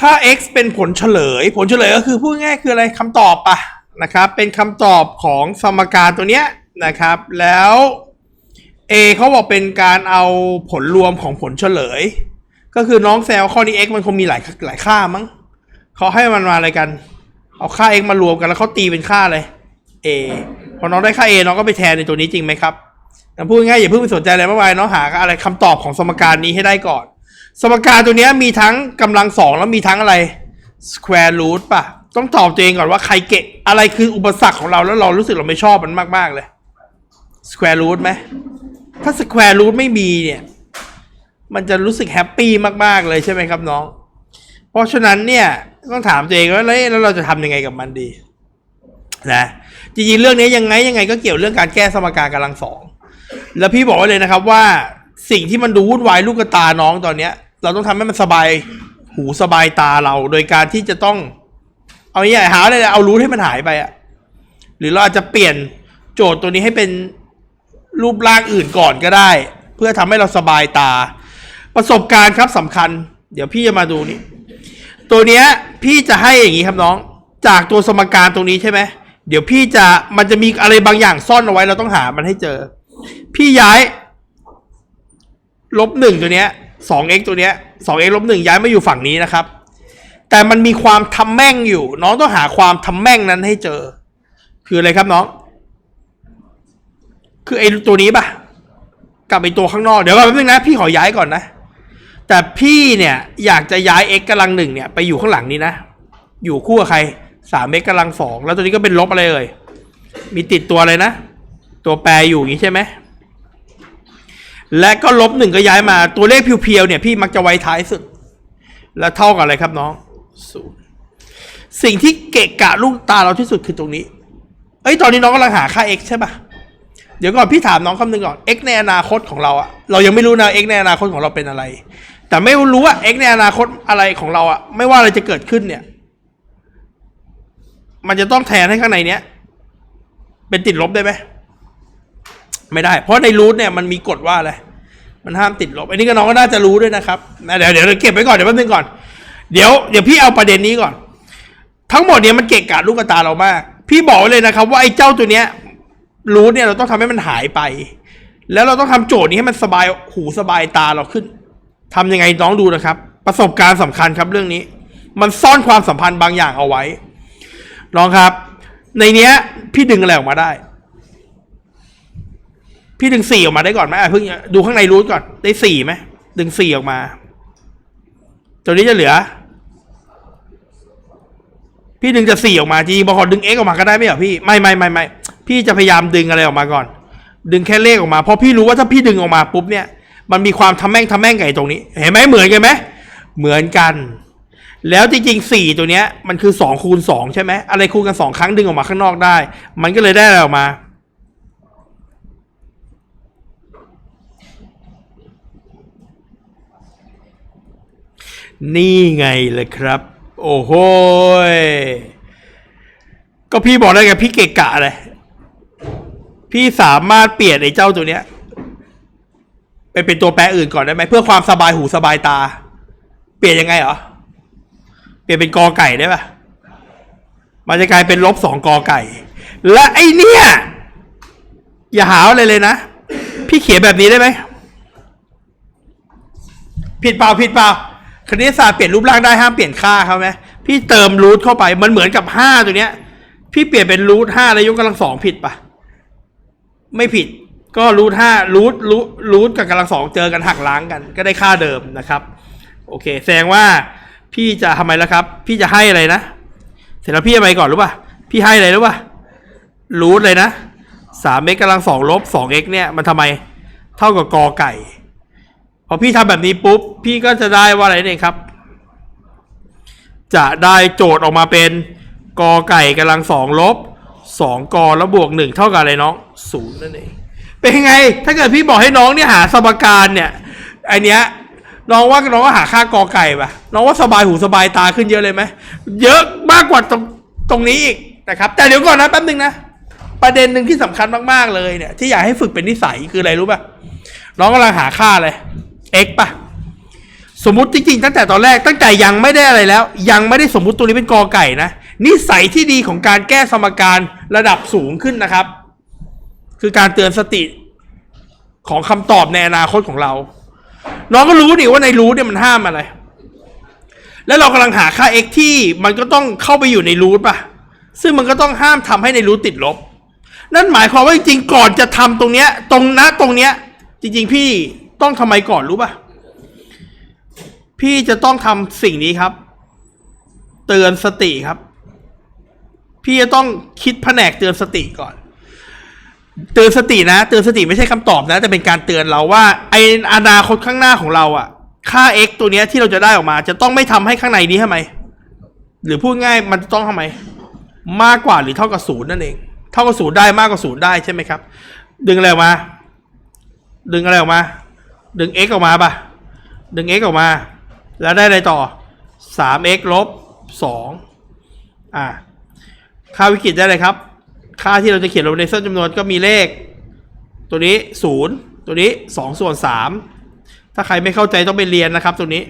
ถ้า x เป็นผลเฉลย ผลเฉลยก็คือพูดง่ายคืออะไรคำตอบปะนะครับ เป็นคำตอบของสมการตัวเนี้ยนะครับ แล้ว a เขาบอกเป็นการเอาผลรวมของผลเฉลย ก็คือน้องแซวข้อนี้ x มันคงมีหลายหลายค่ามั้งเขาให้มันมาอะไรกัน เอาค่า x มารวมกันแล้วเขาตีเป็นค่าอะไร a พอน้องได้ค่า a น้องก็ไปแทนในตัวนี้จริงไหมครับแต่พูดง่ายอย่าเพิ่งไปสนใจอะไรมากมายน้องหาอะไรคำตอบของสมการนี้ให้ได้ก่อน สมการตัวนี้มีทั้งกำลังสองแล้วมีทั้งอะไร square root ป่ะ ต้องตอบตัวเองก่อนว่าใครเก่งอะไรคืออุปสรรคของเราแล้วเรารู้สึกเราไม่ชอบมันมาก ๆ เลย square root ไหม ถ้า square root ไม่มีเนี่ย มันจะรู้สึกแฮปปี้มาก ๆ เลยใช่ไหมครับน้อง เพราะฉะนั้นเนี่ย ต้องถามตัวเองว่าแล้วแล้วเราจะทำยังไงกับมันดีนะจริงๆเรื่องนี้ยังไงยังไงก็เกี่ยวเรื่องการแก้สมการกำลังสองแล้วพี่บอกไว้เลยนะครับว่าสิ่งที่มันดูวุ่นวายลูกตาน้องตอนเนี้ย เราต้องทำให้มันสบาย หูสบายตาเรา โดยการที่จะต้อง เอาอย่หาอะไรเอารู้ให้มันหายไปอะหรือเราอาจจะเปลี่ยนโจทย์ตัวนี้ให้เป็นรูปร่างอื่นก่อนก็ได้ เพื่อทำให้เราสบายตา ประสบการณ์ครับสำคัญ เดี๋ยวพี่จะมาดูนี่ตัวเนี้ยพี่จะให้อย่างนี้ครับน้อง จากตัวสมการตรงนี้ใช่ไหมเดี๋ยวพี่จะมันจะมีอะไรบางอย่างซ่อนเอาไว้เราต้องหามันให้เจอ พี่ย้าย ลบหนึ่งตัวเนี้ย สอง x ตัวเนี้ยสอง x ลบหนึ่งย้ายมาอยู่ฝั่งนี้นะครับ แต่มันมีความทำแม่งอยู่ น้องต้องหาความทำแม่งนั้นให้เจอ คืออะไรครับน้อง คือไอ้ตัวนี้ปะกับไอ้ตัวข้างนอก เดี๋ยวก่อนแป๊บนึงนะ พี่ขอย้ายก่อนนะ แต่พี่เนี่ยอยากจะย้าย x กำลังหนึ่งเนี่ยไปอยู่ข้างหลังนี้นะ อยู่คู่กับใครสาม x กำลังสองแล้วตัวนี้ก็เป็นลบอะไรเอ่ย มีติดตัวอะไรนะ ตัวแปรอยู่อย่างนี้ใช่ไหม และก็ลบหนึ่งก็ย้ายมาตัวเลขเพียวๆเนี่ยพี่มักจะไว้ท้ายสุด แล้วเท่ากับอะไรครับน้องศูนย์สิ่งที่เกะกะลูกตาเราที่สุดคือตรงนี้ เอ้ยตอนนี้น้องกำลังหาค่า x ใช่ปะเดี๋ยวก่อนพี่ถามน้องคำหนึ่งก่อน x ในอนาคตของเราอะเรายังไม่รู้นะ x ในอนาคตของเราเป็นอะไร แต่ไม่รู้ว่า x ในอนาคตอะไรของเราอะไม่ว่าอะไรจะเกิดขึ้นเนี่ย มันจะต้องแทนให้ข้างในเนี้ย เป็นติดลบได้ไหม ไม่ได้ เพราะในรูทเนี่ยมันมีกฎว่าอะไรมันห้ามติดลบ อันนี้ก็น้องก็น่าจะรู้ด้วยนะครับเดี๋ยวเดี๋ยวเก็บไว้ก่อนเดี๋ยวแป๊บนึงก่อนเดี๋ยวเดี๋ยวพี่เอาประเด็นนี้ก่อน ทั้งหมดเนี่ยมันเกะกะลูกตาเรามาก พี่บอกเลยนะครับ ว่าไอ้เจ้าตัวเนี้ยรูทเนี่ยเราต้องทำให้มันหายไป แล้วเราต้องทำโจทย์นี้ให้มันสบายหูสบายตาเราขึ้นทำยังไงน้องดูนะครับ ประสบการณ์สำคัญครับเรื่องนี้ มันซ่อนความสัมพันธ์บางอย่างเอาไว้น้องครับ ในเนี้ยพี่ดึงอะไรออกมาได้ พี่ดึงสี่ออกมาได้ก่อนไหมอะเพิ่งดูข้างในรูทก่อนได้สี่ไหมดึงสี่ออกมา ตัวนี้จะเหลือ พี่ดึงจะสี่ออกมาจริงบางคนดึง x ออกมาก็ได้ไหมเหรอพี่ไม่ไม่ไม่ไม่พี่จะพยายามดึงอะไรออกมาก่อน ดึงแค่เลขออกมาเพราะพี่รู้ว่าถ้าพี่ดึงออกมาปุ๊บเนี่ย มันมีความทำแม่งทำแม่งไก่ตรงนี้ เห็นไหมเหมือนกันไหมเหมือนกัน แล้วจริงๆสี่ตัวเนี้ยมันคือสองคูณสองใช่ไหมอะไรคูณกันสองครั้งดึงออกมาข้างนอกได้ มันก็เลยได้อะไรออกมา นี่ไงเลยครับ โอ้โหก็พี่บอกได้ไงพี่เกะกะเลยพี่สามารถเปลี่ยนไอ้เจ้าตัวเนี้ยไปเป็นตัวแปรอื่นก่อนได้ไหมเพื่อความสบายหูสบายตา เปลี่ยนยังไงเหรอเปลี่ยนเป็นกอไก่ได้ปะมันจะกลายเป็นลบสองกอไก่ และไอเนี่ย อย่าหาอะไรเลยนะ พี่เขียนแบบนี้ได้ไหมผิดเปล่าผิดเปล่า คณิตศาสตร์เปลี่ยนรูปร่างได้ห้ามเปลี่ยนค่าเขาไหมพี่เติมรูทเข้าไปมันเหมือนกับห้าตัวเนี้ย พี่เปลี่ยนเป็นรูทห้าแล้วยกกำลังสองผิดปะไม่ผิด ก็รูทห้ารูทรูทรูทกับกำลังสองเจอกันหักล้างกัน ก็ได้ค่าเดิมนะครับ โอเค แสดงว่าพี่จะทำไมแล้วครับ พี่จะให้อะไรนะ เสร็จแล้วพี่จะไปก่อนรู้ป่ะพี่ให้อะไรรู้ป่ะรูทเลยนะสามเอ็กกำลังสองลบสองเอ็กเนี่ยมันทำไม เท่ากับกอไก่ พอพี่ทำแบบนี้ปุ๊บ พี่ก็จะได้ว่าอะไรเนี่ยครับ จะได้โจทย์ออกมาเป็นกอไก่กำลังสองลบสองกอแล้วบวกหนึ่งเท่ากับอะไรน้องศูนย์นั่นเองเป็นไง ถ้าเกิดพี่บอกให้น้องเนี่ยหาสมการเนี่ยไอเนี้ยน้องว่าน้องก็หาค่ากอไก่ปะน้องว่าสบายหูสบายตาขึ้นเยอะเลยไหมเยอะมากกว่าตรงตรงนี้อีกนะครับ แต่เดี๋ยวก่อนนะแป๊บนึงนะประเด็นหนึ่งที่สำคัญมากๆเลยเนี่ยที่อยากให้ฝึกเป็นนิสัยคืออะไรรู้ป่ะน้องกำลังหาค่าเลย x ป่ะ สมมติจริงๆตั้งแต่ตอนแรกตั้งแต่ยังไม่ได้อะไรแล้ว ยังไม่ได้สมมุติตัวนี้เป็นกอไก่นะนิสัยที่ดีของการแก้สมการระดับสูงขึ้นนะครับ คือการเตือนสติของคำตอบในอนาคตของเรา น้องก็รู้ดิว่าในรู้เนี่ยมันห้ามอะไร แล้วเรากำลังหาค่า x ที่มันก็ต้องเข้าไปอยู่ในรูทป่ะ ซึ่งมันก็ต้องห้ามทำให้ในรูทติดลบ นั่นหมายความว่าจริงๆก่อนจะทำตรงเนี้ย ตรงนะตรงเนี้ย จริง ๆ พี่ ต้องทำไมก่อนรู้ป่ะ พี่จะต้องทำสิ่งนี้ครับ เตือนสติครับ พี่จะต้องคิดแผนกเตือนสติก่อน เตือนสตินะ เตือนสติไม่ใช่คำตอบนะ แต่เป็นการเตือนเราว่า ไออนาคตข้างหน้าของเราอะค่า x ตัวเนี้ยที่เราจะได้ออกมา จะต้องไม่ทำให้ข้างในนี้ทำไม หรือพูดง่ายมันจะต้องทำไม มากกว่าหรือเท่ากับศูนย์นั่นเอง เท่ากับศูนย์ได้มากกว่าศูนย์ได้ใช่ไหมครับ ดึงอะไรออกมาดึงอะไรออกมา ดึง x ออกมาปะดึง x ออกมา แล้วได้อะไรต่อ 3x ลบ 2 อ่า ค่าวิกฤตได้เลยครับ ค่าที่เราจะเขียนลงในเส้นจำนวนก็มีเลข ตัวนี้ 0 ตัวนี้ 2 ส่วน 3 ถ้าใครไม่เข้าใจต้องไปเรียนนะครับตัวนี้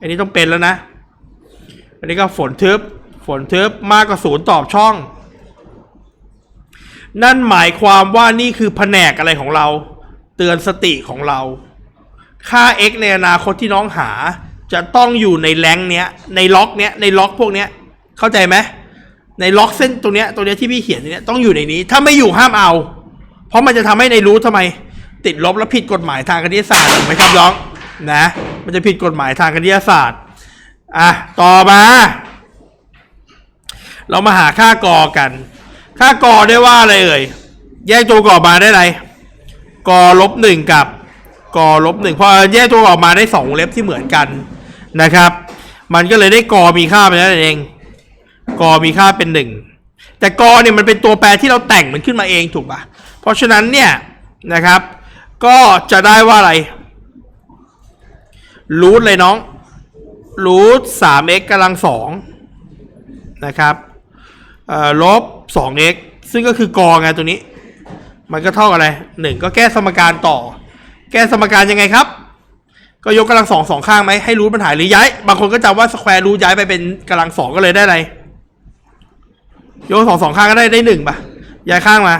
อันนี้ต้องเป็นแล้วนะ อันนี้ก็ฝนทึบ ฝนทึบมากกว่าศูนย์ตอบช่อง นั่นหมายความว่านี่คือแผนกอะไรของเรา เตือนสติของเรา ค่า x ในอนาคตที่น้องหา จะต้องอยู่ในแรงเนี้ย ในล็อกเนี้ย ในล็อกพวกเนี้ย เข้าใจไหมในล็อกเส้นตัวเนี้ยตัวเนี้ยที่พี่เขียนเนี้ยต้องอยู่ในนี้ ถ้าไม่อยู่ห้ามเอา เพราะมันจะทำให้ในรู้ทำไม ติดลบและผิดกฎหมายทางคณิตศาสตร์ถูกไหมครับน้องนะ มันจะผิดกฎหมายทางคณิตศาสตร์อะต่อมา เรามาหาค่ากอกัน ค่ากอได้ว่าอะไรเอ่ยแยกตัวกอมาได้ไรกอลบหนึ่งกับ กอลบหนึ่งพอแยกตัวออกมาได้สองเล็บที่เหมือนกันนะครับ มันก็เลยได้กอมีค่าไปนั่นเอง กอมีค่าเป็นหนึ่งแต่กอเนี่ยมันเป็นตัวแปรที่เราแต่งมันขึ้นมาเองถูกปะเพราะฉะนั้นเนี่ยนะครับ ก็จะได้ว่าอะไรรูทเลยน้องรูทสาม x กกำลังสองนะครับเอ่อลบสอง x ซึ่งก็คือกอไงตัวนี้ มันก็เท่ากับอะไรหนึ่งก็แก้สมการต่อ ก้สมการยังไงครับ ก็ยกกำลังสองสองข้างไหมให้รูทมันหายหรือย้าย บางคนก็จำว่าสแควร์รูทย้ายไปเป็นกำลังสองก็เลยได้อะไรยกสองสองข้างก็ได้ได้หนึ่งป่ะย้ายข้างมา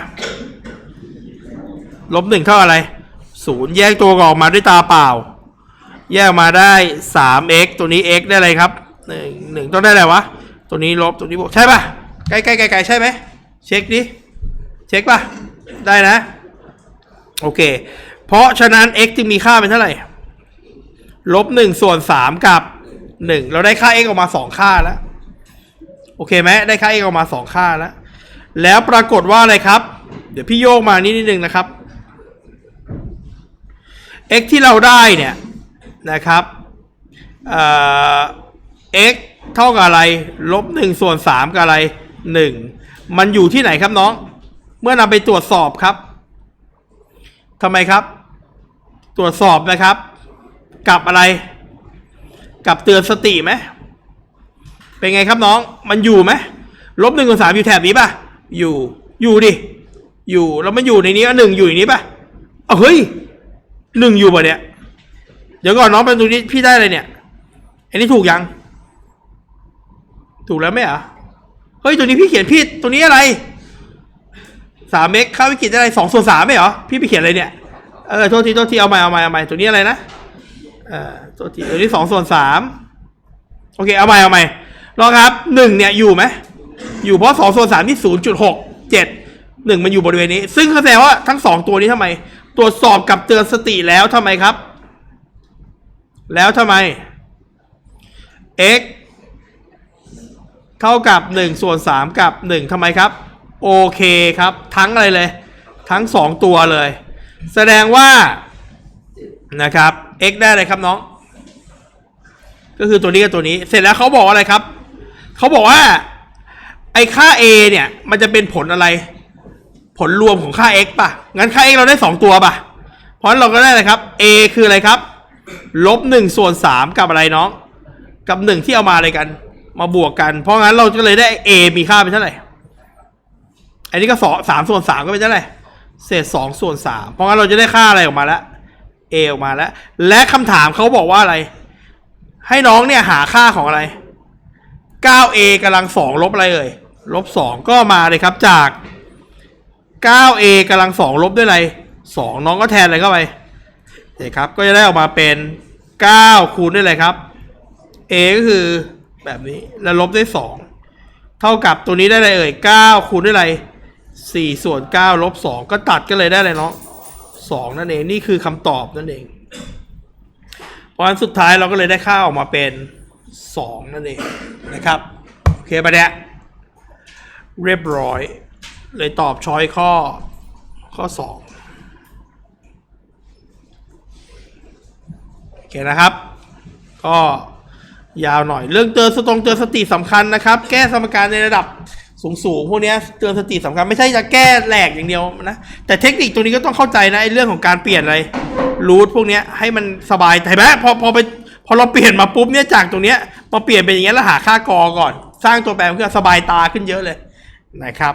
ลบหนึ่งเท่าอะไรศูนย์แยกตัวออกมาด้วยตาเปล่า แยกมาได้สาม x ตัวนี้ x ได้อะไรครับหนึ่งหนึ่งต้องได้อะไรวะ ตัวนี้ลบตัวนี้บวกใช่ป่ะใกล้ใกล้ไกลไกลใช่ไหมเช็คดิ เช็คป่ะ ได้นะ โอเค เพราะฉะนั้น x จึงมีค่าเป็นเท่าไหร่ ลบหนึ่งส่วนสามกับหนึ่งเราได้ค่า x ออกมาสองค่าแล้ว โอเคไหมได้ค่า x ออกมาสองค่าแล้ว แล้วปรากฏว่าอะไรครับ เดี๋ยวพี่โยกมานิดนิดนึงนะครับ x ที่เราได้เนี่ยนะครับเอ่อ x เท่ากับอะไร ลบหนึ่งส่วนสามกับอะไรหนึ่งมันอยู่ที่ไหนครับน้อง เมื่อนำไปตรวจสอบครับทำไมครับ ตรวจสอบนะครับ กับอะไร กับเตือนสติไหมเป็นไงครับน้องมันอยู่ไหมลบหนึ่งส่วนสามอยู่แถบนี้ป่ะ อยู่อยู่ดิ อยู่แล้วมันอยู่ในนี้อะหนึ่งอยู่ในนี้ป่ะเอาเฮ้ยหนึ่งอยู่ป่ะเนี่ย เดี๋ยวก่อนน้องเป็นตรงนี้พี่ได้อะไรเนี่ย อันนี้ถูกยัง ถูกแล้วไหมอะเฮ้ยตัวนี้พี่เขียนผิดตัวนี้อะไรสามเมกค่าวิกฤตอะไรสองส่วนสามไหมเหรอพี่ไปเขียนอะไรเนี่ย เออโทษทีโทษทีเอาใหม่เอาใหม่เอาใหม่ตัวนี้อะไรนะเออโทษทีตัวนี้สองส่วนสามโอเคเอาใหม่เอาใหม่ลองครับหนึ่งเนี่ยอยู่ไหมอยู่เพราะสองส่วนสามที่ศูนย์จุดหกเจ็ดหนึ่งมันอยู่บริเวณนี้ ซึ่งแสดงว่าทั้งสองตัวนี้ทำไม ตรวจสอบกับเตือนสติแล้วทำไมครับ แล้วทำไม x เท่ากับ1ส่วน3กับ 1ทำไมครับ โอเคครับ ทั้งอะไรเลย ทั้ง 2 ตัวเลย แสดงว่านะครับ x ได้อะไรครับน้อง ก็คือตัวนี้กับตัวนี้ เสร็จแล้วเขาบอกอะไรครับ เขาบอกว่า ไอ้ค่า a เนี่ย มันจะเป็นผลอะไร ผลรวมของค่า x ป่ะ งั้นค่า x เราได้2ตัวป่ะ เพราะนั้นเราก็ได้อะไรครับ a คืออะไรครับ ลบ1ส่วน3กับอะไรน้อง กับ1ที่เอามาอะไรกัน มาบวกกัน เพราะงั้นเราก็เลยได้ a มีค่าเป็นเท่าไหร่ อันนี้ก็สองสามส่วนสามก็เป็นเท่าไหร่ เศษสองส่วนสามเพราะงั้นเราจะได้ค่าอะไรออกมาแล้ว a ออกมาแล้ว และคำถามเขาบอกว่าอะไร ให้น้องเนี่ยหาค่าของอะไร 9a กำลังสองลบอะไรเอ่ยลบสองก็มาเลยครับจาก 9a กำลังสองลบด้วยอะไรสองน้องก็แทนอะไรเข้าไปเนี่ยครับก็จะได้ออกมาเป็น 9 คูณด้วยอะไรครับ a ก็คือแบบนี้แล้วลบด้วยสองเท่ากับตัวนี้ได้อะไรเอ่ย9คูณด้วยอะไร 4ส่วน9ลบ2ก็ตัดกันเลยได้เลยเนาะ2นั่นเองนี่คือคำตอบนั่นเองเพราะฉะนั้นสุดท้ายเราก็เลยได้ค่าออกมาเป็น2นั่นเองนะครับโอเคปะเนี่ยเรียบร้อย เลยตอบช้อยข้อข้อ2โอเคนะครับ ก็ยาวหน่อยเรื่องเตือนสตรงเตือนสติสำคัญนะครับ แก้สมการในระดับ สูงๆพวกนี้เตือนสติสำคัญไม่ใช่จะแก้แหลกอย่างเดียวนะแต่เทคนิคตัวนี้ก็ต้องเข้าใจนะไอ้เรื่องของการเปลี่ยนอะไรรูทพวกนี้ให้มันสบายเห็นไหมพอพอไปพอเราเปลี่ยนมาปุ๊บเนี่ยจากตรงเนี้ยมาเปลี่ยนเป็นอย่างเงี้ยแล้วหาค่ากอก่อน สร้างตัวแปรเพื่อสบายตาขึ้นเยอะเลยนะครับ